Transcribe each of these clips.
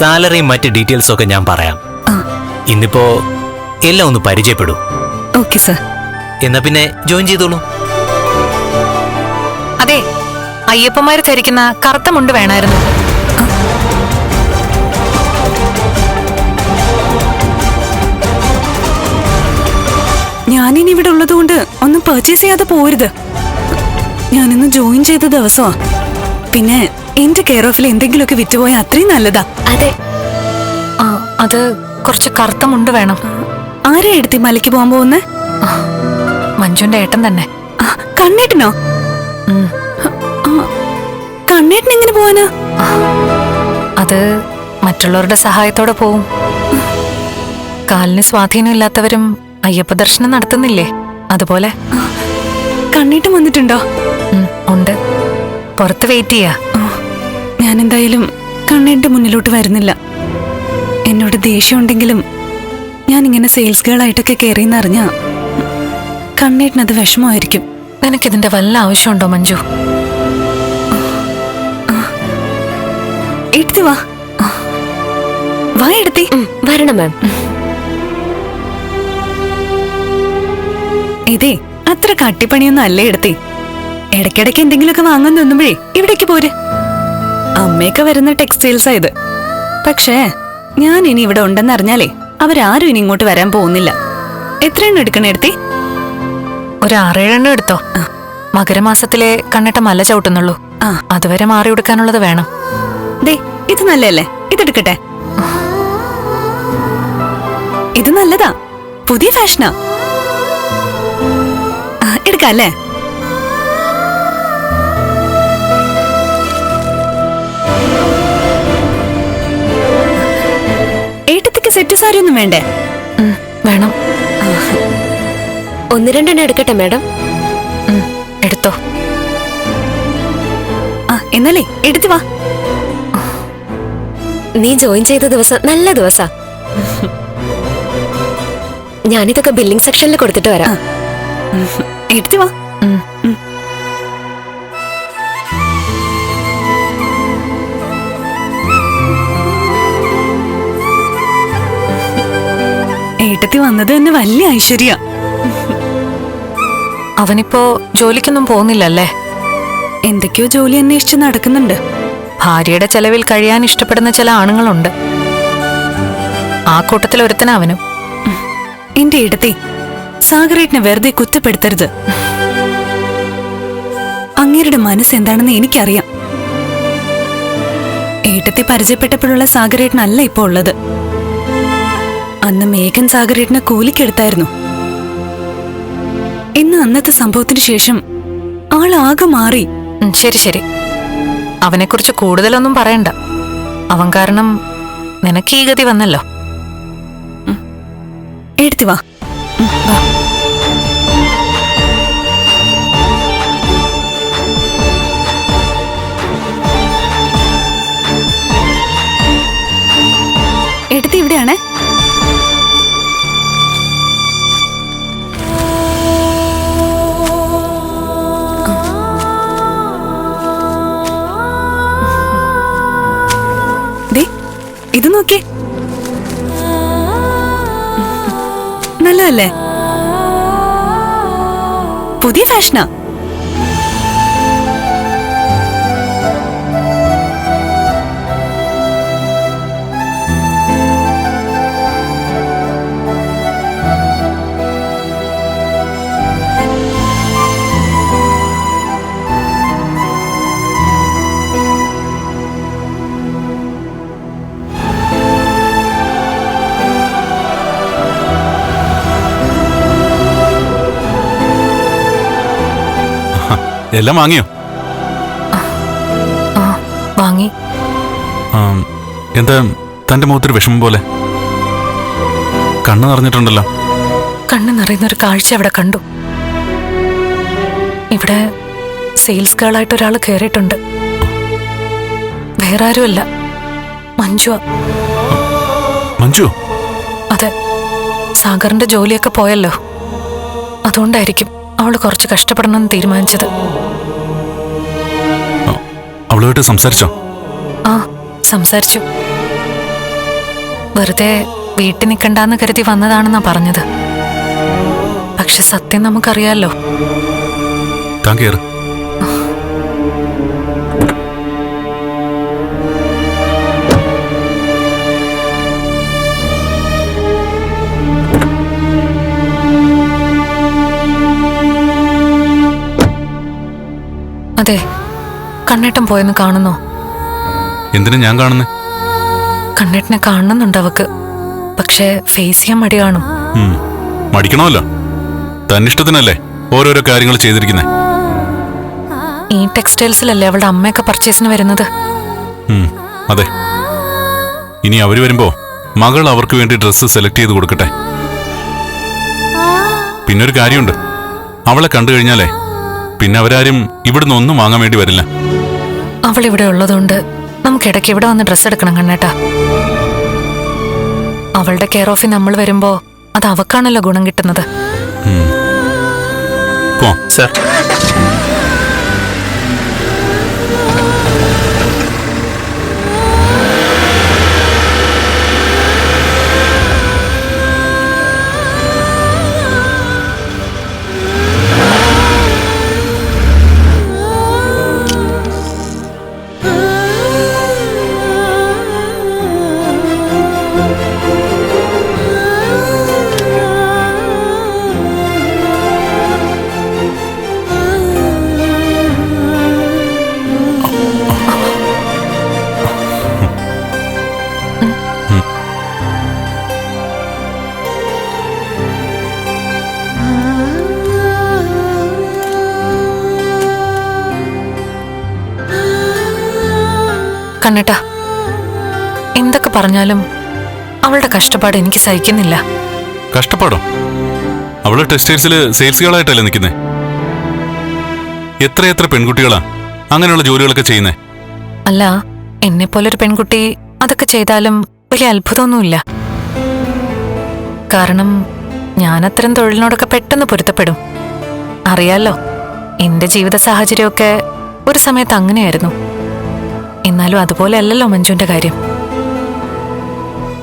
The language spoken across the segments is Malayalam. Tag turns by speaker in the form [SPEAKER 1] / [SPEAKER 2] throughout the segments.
[SPEAKER 1] സാലറിയും മറ്റ് ഡീറ്റെയിൽസും ഒക്കെ ഞാൻ പറയാം.
[SPEAKER 2] ആ.
[SPEAKER 1] ഇന്നിപ്പോ എല്ലാം ഒന്ന് പരിചയപ്പെടൂ.
[SPEAKER 2] Okay sir.
[SPEAKER 1] എന്നാ പിന്നെ ജോയിൻ ചെയ്തോളൂ.
[SPEAKER 3] അതെ അയ്യപ്പന്മാർ ധരിക്കുന്ന കറുത്ത മുണ്ട് വേണമായിരുന്നു
[SPEAKER 2] ഞാനിനി ഇവിടെ ഉള്ളതുകൊണ്ട് ഒന്നും പർച്ചേസ് ചെയ്യാതെ പോരുത്. ഞാനിന്ന് ജോയിൻ ചെയ്ത ദിവസമാ. പിന്നെ എന്റെ കെയർ ഓഫിൽ എന്തെങ്കിലുമൊക്കെ വിറ്റുപോയാൽ അത്രയും നല്ലതാ.
[SPEAKER 4] അതെ.
[SPEAKER 3] ആ അത് കുറച്ച് കറുത്ത മുണ്ട് വേണം.
[SPEAKER 2] ആരെ എടുത്തി മലയ്ക്ക് പോകാൻ പോകുന്നേ?
[SPEAKER 3] മഞ്ജുന്റെ ഏട്ടൻ തന്നെ.
[SPEAKER 2] കണ്ണേട്ടനോ? കണ്ണേട്ടൻ എങ്ങനെ പോവാനാ?
[SPEAKER 3] അത് മറ്റുള്ളവരുടെ സഹായത്തോടെ പോവും. കാലിന് സ്വാധീനം ഇല്ലാത്തവരും അയ്യപ്പ ദർശനം നടത്തുന്നില്ലേ? അതുപോലെ.
[SPEAKER 2] കണ്ണീട്ടും വന്നിട്ടുണ്ടോ?
[SPEAKER 3] ഉണ്ട്. പുറത്ത് വെയിറ്റ് ചെയ്യാ.
[SPEAKER 2] ഞാൻ എന്തായാലും കണ്ണേട്ടന്റെ മുന്നിലോട്ട് വരുന്നില്ല. എന്നോട് ദേഷ്യമുണ്ടെങ്കിലും ഞാൻ ഇങ്ങനെ സെയിൽസ് ഗേൾ ആയിട്ടൊക്കെ കയറിയെന്ന് അറിഞ്ഞാ കണ്ണേട്ടനത് വിഷമമായിരിക്കും.
[SPEAKER 3] നിനക്കിതിന്റെ വല്ല ആവശ്യമുണ്ടോ മഞ്ജു?
[SPEAKER 2] എടുത്തി വാ. വാ എടുത്തി.
[SPEAKER 4] വരണം മാം
[SPEAKER 2] ഇതേ അത്ര കട്ടിപ്പണിയൊന്നും അല്ലേ എടുത്തി? ഇടയ്ക്കിടയ്ക്ക് എന്തെങ്കിലുമൊക്കെ വാങ്ങാൻ തോന്നുമ്പോഴേ ഇവിടേക്ക് പോര്. അമ്മയൊക്കെ വരുന്ന ടെക്സ്റ്റൈൽസാ ഇത്. പക്ഷേ ഞാൻ ഇനി ഇവിടെ ഉണ്ടെന്ന് അറിഞ്ഞാലേ അവരാരും ഇനി ഇങ്ങോട്ട് വരാൻ പോകുന്നില്ല. എത്രയെണ്ണം എടുക്കണേ എടുത്തി?
[SPEAKER 3] ഒരു ആറേഴെണ്ണം എടുത്തോ? മകരമാസത്തിലെ കണ്ണിട്ട മല ചവിട്ടുന്നുള്ളൂ.
[SPEAKER 2] ആ.
[SPEAKER 3] അതുവരെ മാറി കൊടുക്കാനുള്ളത് വേണം.
[SPEAKER 2] ദേ ഇത് നല്ലല്ലേ ഇതെടുക്കട്ടെ. ഇത് നല്ലതാ. പുതിയ ഫാഷനാ. എടുക്കാല്ലേ? എടുക്കാം അല്ലേ സെറ്റ് സാരി ഒന്നും വേണ്ടേ?
[SPEAKER 3] വേണം.
[SPEAKER 4] ഒന്ന് രണ്ടെണ്ണം എടുക്കട്ടെ മാഡം?
[SPEAKER 3] എടുത്തോ.
[SPEAKER 2] ആ എന്നാലേ എടുത്തു വാ.
[SPEAKER 4] നീ ജോയിൻ ചെയ്ത ദിവസം നല്ല ദിവസാ. ഞാനിതൊക്കെ ബില്ലിംഗ് സെക്ഷനിൽ കൊടുത്തിട്ട് വരാം.
[SPEAKER 2] എടുത്തു വാ. ഏട്ടത്തി വന്നത് തന്നെ വലിയ ഐശ്വര്യ.
[SPEAKER 3] അവനിപ്പോ ജോലിക്കൊന്നും പോകുന്നില്ലല്ലേ?
[SPEAKER 2] എന്തൊക്കെയോ ജോലി അന്വേഷിച്ച് നടക്കുന്നുണ്ട്.
[SPEAKER 3] ഭാര്യയുടെ ചെലവിൽ കഴിയാൻ ഇഷ്ടപ്പെടുന്ന ചില ആണുങ്ങളുണ്ട്. ആ കൂട്ടത്തിൽ ഒരുത്തന അവനും.
[SPEAKER 2] എന്റെ ഇടത്തെ സാഗറേറ്റിനെ വെറുതെ കുറ്റപ്പെടുത്തരുത്. അങ്ങേരുടെ മനസ്സ് എന്താണെന്ന് എനിക്കറിയാം. ഏട്ടത്തെ പരിചയപ്പെട്ടപ്പോഴുള്ള സാഗരേട്ടനല്ല ഇപ്പോൾ ഉള്ളത്. അന്ന് മേഘൻ സാഗരേട്ടനെ കൂലിക്കെടുത്തായിരുന്നു. ഇന്ന് അന്നത്തെ സംഭവത്തിന് ശേഷം ആളാകെ മാറി.
[SPEAKER 3] ശരി ശരി. അവനെക്കുറിച്ച് കൂടുതലൊന്നും പറയണ്ട. അവൻ കാരണം നിനക്ക് ഈ ഗതി വന്നല്ലോ.
[SPEAKER 2] എടുത്തു വാ. വാ. പുതിയ ഫാഷനാ
[SPEAKER 5] എല്ലാം വാങ്ങിയോ?
[SPEAKER 3] ആ വാങ്ങി.
[SPEAKER 5] ആം, എന്താ തന്റെ മുഖത്തൊരു വിഷമം പോലെ? കണ്ണു നിറഞ്ഞിട്ടുണ്ടല്ലോ.
[SPEAKER 3] കണ്ണു നിറയുന്ന ഒരു കാഴ്ച അവിടെ കണ്ടു. ഇവിടെ സെയിൽസ് ഗേളായിട്ട് ഒരാൾ കയറിയിട്ടുണ്ട് വേറെ ആരുമല്ല. മഞ്ജു
[SPEAKER 5] മഞ്ജു?
[SPEAKER 3] അതെ. സാഗറിന്റെ ജോലിയൊക്കെ പോയല്ലോ. അതുകൊണ്ടായിരിക്കും. അവൾ കുറച്ച് കഷ്ടപ്പെടണമെന്ന് തീരുമാനിച്ചത്.
[SPEAKER 5] അവളുമായിട്ട് സംസാരിച്ചോ?
[SPEAKER 3] ആ സംസാരിച്ചു. വെറുതെ വീട്ടിൽ നിൽക്കണ്ടെന്ന് കരുതി വന്നതാണെന്നാ പറഞ്ഞത്. പക്ഷെ സത്യം നമുക്കറിയാലോ.
[SPEAKER 5] താങ്ക് കയറ്
[SPEAKER 3] അതെ കണ്ണേട്ടൻ പോയെന്ന് കാണുന്നോ?
[SPEAKER 5] എന്തിനാ ഞാൻ കാണുന്നേ?
[SPEAKER 3] കണ്ണേട്ടനെ കാണുന്നുണ്ട് അവക്ക്. പക്ഷേ ഫേസ് ചെയ്യാൻ മടി കാണും.
[SPEAKER 5] മടിക്കണമല്ലോ. തന്നിഷ്ടത്തിനല്ലേ ഓരോരോ കാര്യങ്ങൾ ചെയ്തിരിക്കുന്നേ.
[SPEAKER 3] ഈ ടെക്സ്റ്റൈൽസിലല്ലേ അവളുടെ അമ്മയൊക്കെ പർച്ചേസിന് വരുന്നത്?
[SPEAKER 5] അതെ. ഇനി അവർ വരുമ്പോ മകൾ അവർക്ക് വേണ്ടി ഡ്രസ്സ് സെലക്ട് ചെയ്ത് കൊടുക്കട്ടെ. പിന്നൊരു കാര്യമുണ്ട്. അവളെ കണ്ടു കഴിഞ്ഞാലേ പിന്നെ അവരാരും ഇവിടുന്ന് ഒന്നും വാങ്ങാൻ വേണ്ടി വരില്ല.
[SPEAKER 3] അവൾ ഇവിടെ ഉള്ളതുകൊണ്ട് നമുക്ക് ഇടയ്ക്ക് ഇവിടെ വന്ന് ഡ്രസ്സ് എടുക്കണം കണ്ണേട്ടാ. അവളുടെ കെയർ ഓഫിൽ നമ്മൾ വരുമ്പോ അത് അവക്കാണല്ലോ ഗുണം കിട്ടുന്നത്.
[SPEAKER 5] പോ.
[SPEAKER 1] സർ
[SPEAKER 3] കണ്ണേട്ടാ എന്തൊക്കെ പറഞ്ഞാലും അവളുടെ കഷ്ടപ്പാട് എനിക്ക് സഹിക്കുന്നില്ല.
[SPEAKER 5] കഷ്ടപ്പാടോ? അവൾ ടെക്സ്റ്റൈൽസിൽ സെയിൽസ് ഗേളായിട്ടല്ലേ നിൽക്കുന്നേ എത്രയെത്ര പെൺകുട്ടികളാ അങ്ങനെയുള്ള ജോലികളൊക്കെ ചെയ്യുന്നേ?
[SPEAKER 3] അല്ല എന്നെ പോലൊരു പെൺകുട്ടി അതൊക്കെ ചെയ്താലും വലിയ അത്ഭുതമൊന്നുമില്ല. കാരണം ഞാൻ അത്തരം തൊഴിലിനോടൊക്കെ പെട്ടെന്ന് പൊരുത്തപ്പെടും. അറിയാലോ എന്റെ ജീവിത സാഹചര്യമൊക്കെ ഒരു സമയത്ത് അങ്ങനെയായിരുന്നു. എന്നാലും അതുപോലെ അല്ലല്ലോ മഞ്ജുവിന്റെ കാര്യം.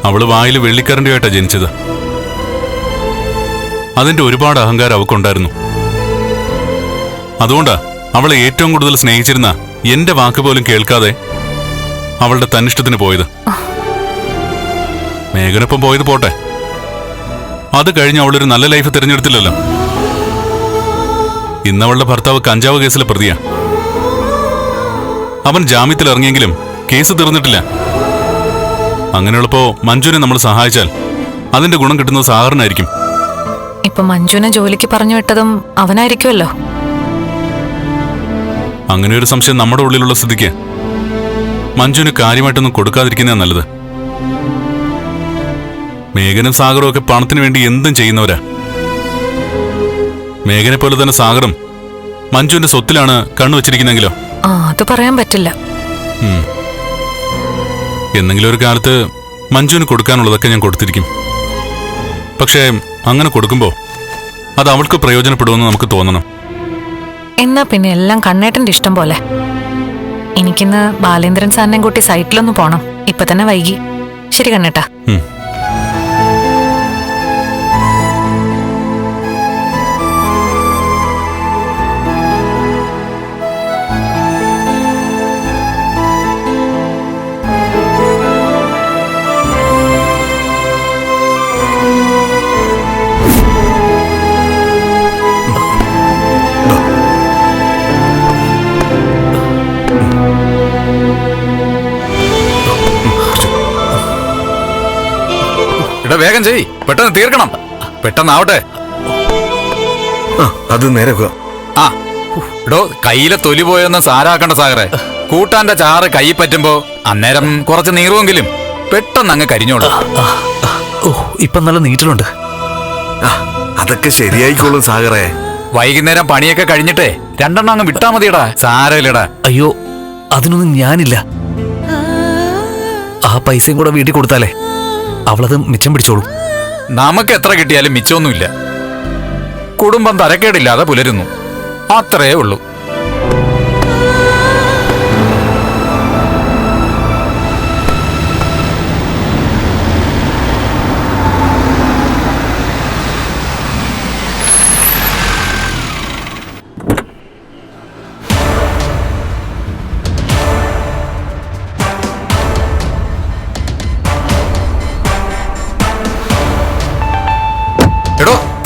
[SPEAKER 5] അവൾ വായിൽ വെള്ളിക്കരണ്ടിയായിട്ടാ ജനിച്ചത്. അതിന്റെ ഒരുപാട് അഹങ്കാരം അവക്കുണ്ടായിരുന്നു. അതുകൊണ്ടാ അവളെ ഏറ്റവും കൂടുതൽ സ്നേഹിച്ചിരുന്ന എന്റെ വാക്ക് പോലും കേൾക്കാതെ അവളുടെ തന്നിഷ്ടത്തിന് പോയത്. മേഘനൊപ്പം പോയത് പോട്ടെ. അത് കഴിഞ്ഞ് അവളൊരു നല്ല ലൈഫ് തിരഞ്ഞെടുത്തില്ലല്ലോ. ഇന്നവളുടെ ഭർത്താവ് കഞ്ചാവ് കേസിലെ പ്രതിയാ. അവൻ ജാമ്യത്തിൽ ഇറങ്ങിയെങ്കിലും കേസ് തീർന്നിട്ടില്ല. അങ്ങനെയുള്ളപ്പോ മഞ്ജുവിനെ നമ്മൾ സഹായിച്ചാൽ അതിന്റെ ഗുണം കിട്ടുന്നത് സാറിനായിരിക്കും
[SPEAKER 3] ഇപ്പൊ മഞ്ജുവിനെ ജോലിക്ക് പറഞ്ഞു വിട്ടതും അവനായിരിക്കുമല്ലോ.
[SPEAKER 5] അങ്ങനെ ഒരു സംശയം നമ്മുടെ ഉള്ളിലുള്ള സ്ഥിതിക്ക് മഞ്ജുവിന് കാര്യമായിട്ടൊന്നും കൊടുക്കാതിരിക്കുന്നതാണ് നല്ലത്. മേഘനും സാഗറും ഒക്കെ പണത്തിന് വേണ്ടി എന്തും ചെയ്യുന്നവരാ. മേഘനെ പോലെ തന്നെ സാഗറും മഞ്ജുവിന്റെ സ്വത്തിലാണ് കണ്ണുവച്ചിരിക്കുന്നെങ്കിലോ
[SPEAKER 3] ആ അത് പറയാൻ പറ്റില്ല.
[SPEAKER 5] ഉം. എന്നെങ്കിലും ഒരു കാലത്ത് മഞ്ജുവിന് കൊടുക്കാനുള്ളതൊക്കെ ഞാൻ കൊടുത്തിരിക്കും. പക്ഷേ അങ്ങനെ കൊടുക്കുമ്പോ അത് അവൾക്ക് പ്രയോജനപ്പെടുമെന്ന് നമുക്ക് തോന്നണം.
[SPEAKER 3] എന്നാ പിന്നെ എല്ലാം കണ്ണേട്ടന്റെ ഇഷ്ടം പോലെ. എനിക്കിന്ന് ബാലേന്ദ്രൻ സാറിനെയും കൂട്ടി സൈറ്റിലൊന്ന് പോണം. ഇപ്പൊ തന്നെ വൈകി. ശരി കണ്ണേട്ടാ.
[SPEAKER 5] ഉം.
[SPEAKER 6] എടാ വേഗം ചെയ്. പെട്ടെന്ന് തീർക്കണം. പെട്ടെന്നാവട്ടെ.
[SPEAKER 7] ആ അത് നേരെ വെക്കുക.
[SPEAKER 6] ആ. എടോ കയ്യിലെ തൊലി പോയൊന്ന് സാരാക്കണ്ട സാഗറെ. കൂട്ടാന്റെ ചാറ് കൈ പറ്റുമ്പോ അന്നേരം കുറച്ച് നീറുമെങ്കിലും പെട്ടെന്ന് അങ്ങ് കരിഞ്ഞോളൂ.
[SPEAKER 1] ഓ ഇപ്പം നല്ല നീറ്റലുണ്ട്.
[SPEAKER 7] ആ അതൊക്കെ ശരിയായിക്കോളും സാഗറേ.
[SPEAKER 6] വൈകുന്നേരം പണിയൊക്കെ കഴിഞ്ഞിട്ടേ രണ്ടെണ്ണം അങ്ങ് വിട്ടാ മതിയടാ സാരമില്ലടാ.
[SPEAKER 1] അയ്യോ അതിനൊന്നും ഞാനില്ല. ആ പൈസയും കൂടെ വീട്ടിൽ കൊടുത്താലേ. അവളത് മിച്ചം പിടിച്ചോളൂ.
[SPEAKER 6] നമുക്ക് എത്ര കിട്ടിയാലും മിച്ചമൊന്നുമില്ല. കുടുംബം തരക്കേടില്ലാതെ പുലരുന്നു. അത്രയേ ഉള്ളൂ.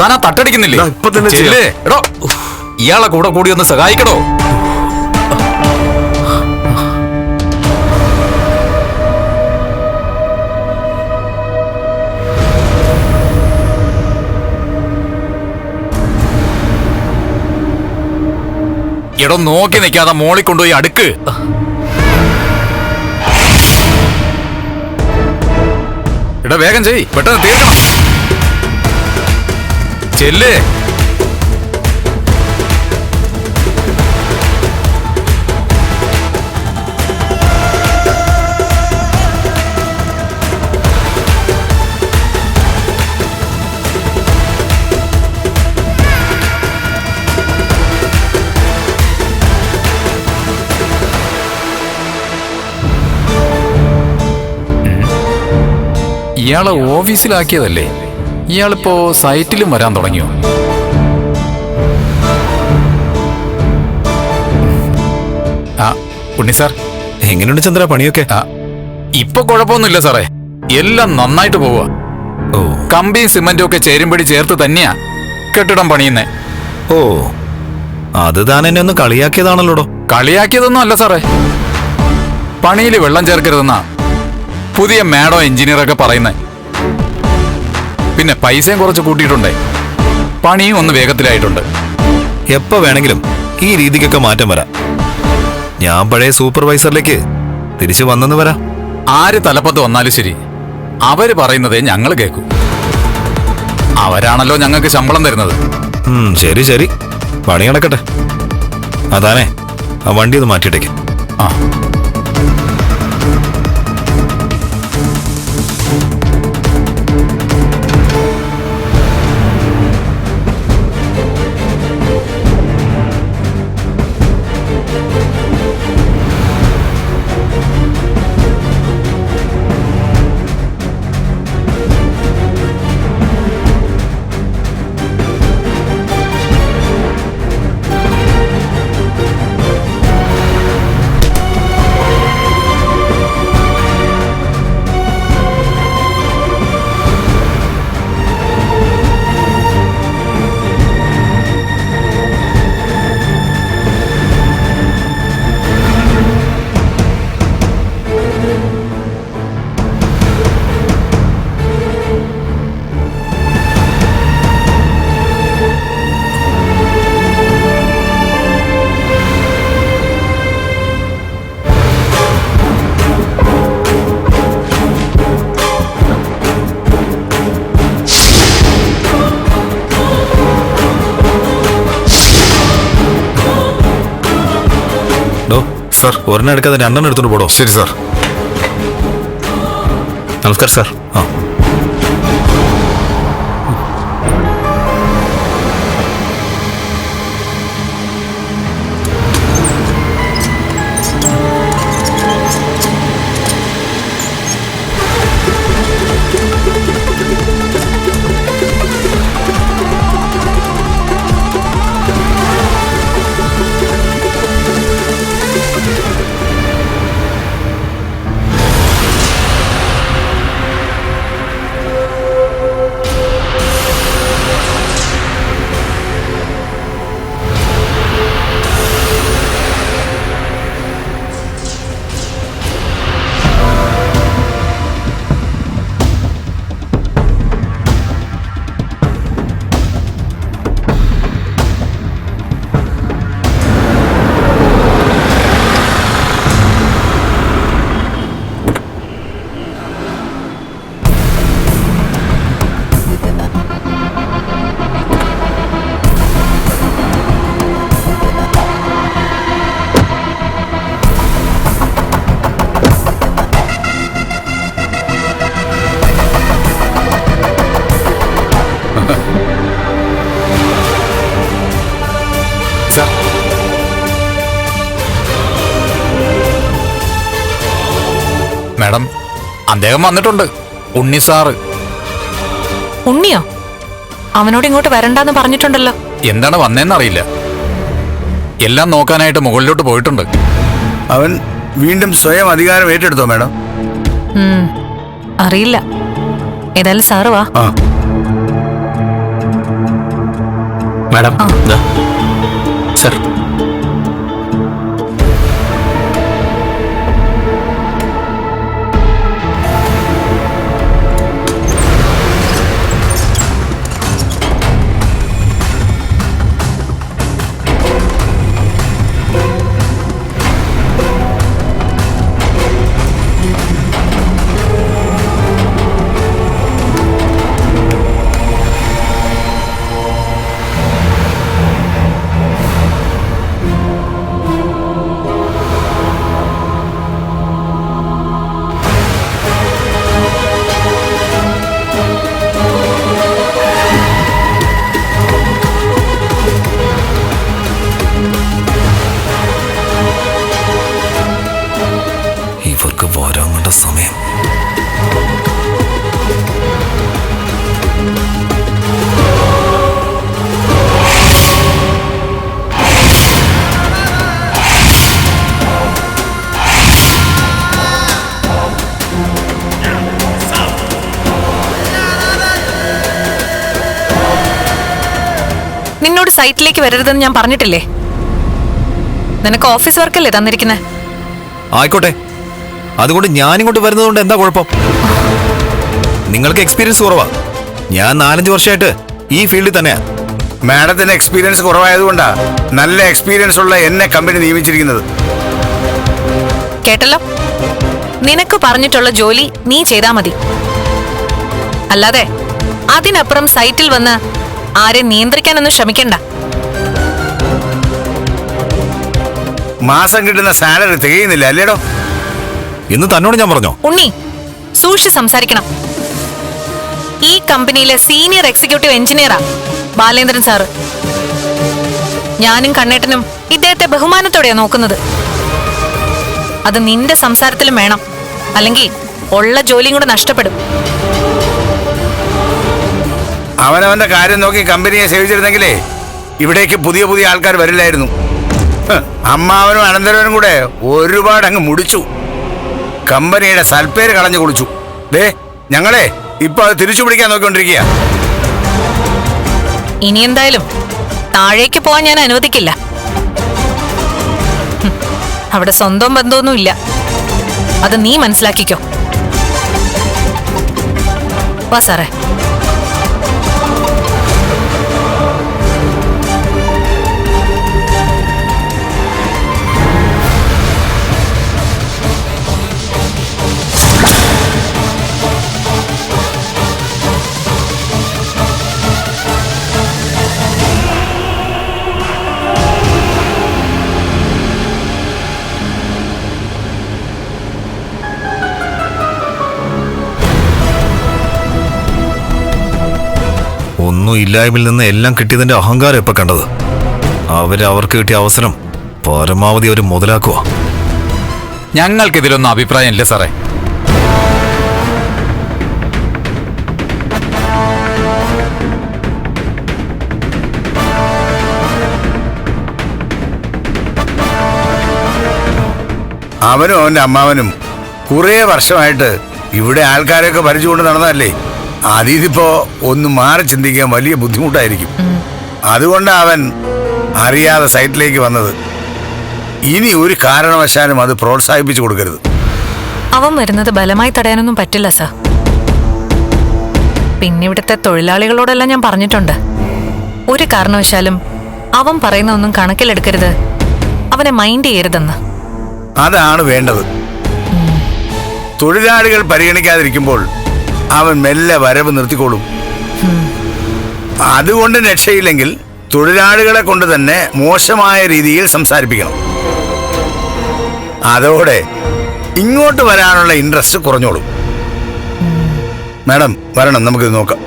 [SPEAKER 6] താൻ ആ തട്ടടിക്കുന്നില്ലേ
[SPEAKER 7] ഇപ്പൊ തന്നെ ചെയ്യാം.
[SPEAKER 6] ചെല്ലേ എടോ ഇയാളെ കൂടെ കൂടി ഒന്ന് സഹായിക്കണോ എടോ നോക്കി നിൽക്കാതെ മോളിൽ കൊണ്ടുപോയി അടുക്ക്. എടാ വേഗം ചെയ് പെട്ടെന്ന് തീർക്കണം. ചെല്ലേ ഇയാളെ ഓഫീസിലാക്കിയതല്ലേ? ഇയാളിപ്പോ സൈറ്റിലും വരാൻ തുടങ്ങിയോ? ആ ഉണ്ണി സാർ
[SPEAKER 1] എങ്ങനെയുണ്ട് ചന്ദ്ര പണിയൊക്കെ?
[SPEAKER 6] ആ, ഇപ്പൊ കുഴപ്പമൊന്നുമില്ല സാറേ. എല്ലാം നന്നായിട്ട് പോവുക
[SPEAKER 1] ഓ.
[SPEAKER 6] കമ്പിയും സിമന്റും ഒക്കെ ചേരുമ്പടി ചേർത്ത് തന്നെയാ കെട്ടിടം പണിയുന്നേ.
[SPEAKER 1] ഓ അത് താൻ എന്നെ ഒന്ന് കളിയാക്കിയതാണല്ലോടോ?
[SPEAKER 6] കളിയാക്കിയതൊന്നും അല്ല സാറേ. പണിയിൽ വെള്ളം ചേർക്കരുതെന്നാ പുതിയ മാഡോ എഞ്ചിനീയറൊക്കെ പറയുന്നേ. പിന്നെ പൈസയും കുറച്ച് കൂട്ടിയിട്ടുണ്ടേ. പണിയും ഒന്ന് വേഗത്തിലായിട്ടുണ്ട്.
[SPEAKER 1] എപ്പോ വേണമെങ്കിലും ഈ രീതിക്കൊക്കെ മാറ്റം വരാം. ഞാൻ പഴയ സൂപ്പർവൈസറിലേക്ക് തിരിച്ചു വന്നെന്ന് വരാം.
[SPEAKER 6] ആര് തലപ്പത്ത് വന്നാലും ശരി. അവർ പറയുന്നത് ഞങ്ങൾ കേൾക്കൂ. അവരാണല്ലോ ഞങ്ങൾക്ക് ശമ്പളം തരുന്നത്.
[SPEAKER 1] ഉം, ശരി ശരി. പണി നടക്കട്ടെ. അതാനേ ആ വണ്ടി ഒന്ന് മാറ്റിയിട്ടേക്ക്.
[SPEAKER 6] ആ.
[SPEAKER 1] ഡോ സർ ഒരെണ്ണം എടുക്കാതെ രണ്ടെണ്ണം എടുത്തോണ്ട് പോടോ.
[SPEAKER 7] ശരി സാർ.
[SPEAKER 1] നമസ്കാരം സാർ. ആ.
[SPEAKER 6] അദ്ദേഹം വന്നിട്ടുണ്ട്. ഉണ്ണി സാറ്
[SPEAKER 3] ഉണ്ണിയോ? അവനോട് ഇങ്ങോട്ട് വരണ്ടെന്ന് പറഞ്ഞിട്ടുണ്ടല്ലോ.
[SPEAKER 6] എന്താണ് വന്നേന്നറിയില്ല എല്ലാം നോക്കാനായിട്ട് മുകളിലോട്ട് പോയിട്ടുണ്ട്.
[SPEAKER 7] അവൻ വീണ്ടും സ്വയം അധികാരം ഏറ്റെടുത്തോ മാഡം?
[SPEAKER 3] അറിയില്ല. ഏതായാലും സാറ് വാ.
[SPEAKER 7] ആ.
[SPEAKER 8] മാഡം
[SPEAKER 3] സൈറ്റിലേക്ക് വരരുതെന്ന് ഞാൻ പറഞ്ഞിട്ടില്ലേ? നിനക്ക് ഓഫീസ് വർക്കല്ലേ തന്നിരിക്കുന്നത്
[SPEAKER 1] ആയിക്കോട്ടെ. അതുകൊണ്ട് ഞാനിങ്ങോട്ട് വരുന്നതുകൊണ്ട് എന്താ കുഴപ്പം? നിങ്ങൾക്ക് എക്സ്പീരിയൻസ് കുറവാ. ഞാൻ നാലഞ്ച് വർഷമായിട്ട് ഈ ഫീൽഡിൽ തന്നെയാ.
[SPEAKER 7] മാഡത്തിന് എക്സ്പീരിയൻസ് കുറവായതുകൊണ്ടാ നല്ല എക്സ്പീരിയൻസ് ഉള്ള എന്നെ കമ്പനി നിയമിച്ചിരിക്കുന്നത്.
[SPEAKER 3] കേട്ടല്ലോ? നിനക്ക് പറഞ്ഞിട്ടുള്ള ജോലി നീ ചെയ്താ മതി. അല്ലാതെ അതിനപ്പുറം സൈറ്റിൽ വന്ന് ആരെ നിയന്ത്രിക്കാനൊന്നും ശ്രമിക്കണ്ട.
[SPEAKER 7] മാസം കിട്ടുന്ന സാലറി തികയുന്നില്ല അല്ലേടോ?
[SPEAKER 1] ഇന്ന് തന്നോട് ഞാൻ പറഞ്ഞോ?
[SPEAKER 3] ഉണ്ണി സൂക്ഷിച്ച് സംസാരിക്കണം. ഈ കമ്പനിയിലെ സീനിയർ എക്സിക്യൂട്ടീവ് എഞ്ചിനീയറാ ബാലേന്ദ്രൻ സാറ്. ഞാനും കണ്ണേട്ടനും ഇദ്ദേഹത്തെ ബഹുമാനത്തോടെയാ നോക്കുന്നത്. അത് നിന്റെ സംസാരത്തിലും വേണം. അല്ലെങ്കിൽ ഉള്ള ജോലിയും കൂടെ നഷ്ടപ്പെടും.
[SPEAKER 7] അവനവന്റെ കാര്യം നോക്കി കമ്പനിയെ സേവിച്ചിരുന്നെങ്കിലേ ഇവിടേക്ക് പുതിയ പുതിയ ആൾക്കാർ വരില്ലായിരുന്നു. അമ്മാവനും അനന്തരവനും കൂടെ ഒരുപാട് അങ്ങ് മുടിച്ചു. കമ്പനിയുടെ സൽപ്പേര് കളഞ്ഞു കുളിച്ചു. ദേ ഞങ്ങളെ ഇപ്പൊ അത് തിരിച്ചു പിടിക്കാൻ നോക്കിക്കൊണ്ടിരിക്കുക
[SPEAKER 3] ഇനി എന്തായാലും താഴേക്ക് പോവാൻ ഞാൻ അനുവദിക്കില്ല. അവിടെ സ്വന്തം ബന്ധമൊന്നും ഇല്ല അത് നീ മനസ്സിലാക്കിക്കോ. വാ സാറേ.
[SPEAKER 1] ഇല്ലായ്മയിൽ നിന്ന് എല്ലാം കിട്ടിയതിന്റെ അഹങ്കാരം ഇപ്പൊ കണ്ടത്. അവർ അവർക്ക് കിട്ടിയ അവസരം പരമാവധി അവർ മുതലാക്കുക.
[SPEAKER 6] ഞങ്ങൾക്കിതിലൊന്നും അഭിപ്രായം ഇല്ല സാറേ.
[SPEAKER 7] അവനും അവന്റെ അമ്മാവനും കുറേ വർഷമായിട്ട് ഇവിടെ ആൾക്കാരെയൊക്കെ ഭരിച്ചുകൊണ്ട് നടന്നതല്ലേ? അതിതിപ്പോ ഒന്ന് മാറി ചിന്തിക്കാൻ വലിയ ബുദ്ധിമുട്ടായിരിക്കും. അതുകൊണ്ട് അവൻ അറിയാതെ സൈറ്റിലേക്ക് വന്നത് ഇനി ഒരു കാരണവശാലും അത് പ്രോത്സാഹിപ്പിച്ചു കൊടുക്കരുത്.
[SPEAKER 3] അവൻ വരുന്നത് ബലമായി തടയാനൊന്നും പറ്റില്ല സാർ. പിന്നെ ഇവിടുത്തെ തൊഴിലാളികളോടെല്ലാം ഞാൻ പറഞ്ഞിട്ടുണ്ട്. ഒരു കാരണവശാലും അവൻ പറയുന്ന ഒന്നും കണക്കിലെടുക്കരുത്. അവനെ മൈൻഡ് ചെയ്യരുതെന്ന്.
[SPEAKER 7] അതാണ് വേണ്ടത്. തൊഴിലാളികൾ പരിഗണിക്കാതിരിക്കുമ്പോൾ അവൻ മെല്ലെ വരവ് നിർത്തിക്കോളും. അതുകൊണ്ട് രക്ഷയില്ലെങ്കിൽ തൊഴിലാളികളെ കൊണ്ട് തന്നെ മോശമായ രീതിയിൽ സംസാരിപ്പിക്കണം. അതോടെ ഇങ്ങോട്ട് വരാനുള്ള ഇൻട്രസ്റ്റ് കുറഞ്ഞോളും. മാഡം വരണം നമുക്കിത് നോക്കാം.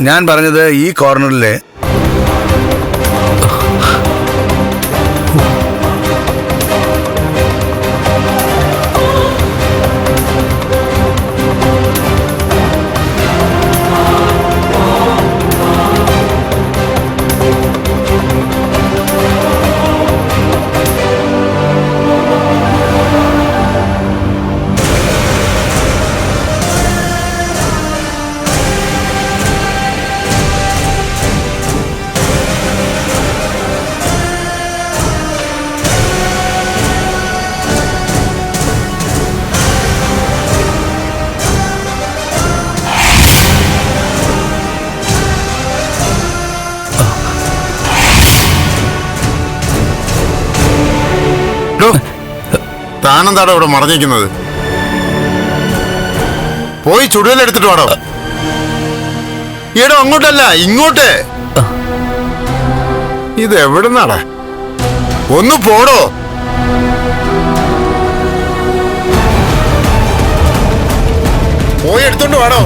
[SPEAKER 7] ഞാൻ പറഞ്ഞത് ഈ കോർണറിലെ
[SPEAKER 9] താനെന്താടോ ഇവിടെ മറഞ്ഞിരിക്കുന്നത്? പോയി ചുടുവലെടുത്തിട്ട് വാടോ. ഈടോ അങ്ങോട്ടല്ല ഇങ്ങോട്ട്. ഇത് എവിടുന്നാടാ ഒന്ന് പോടോ. പോയി എടുത്തോണ്ട് വാടോ.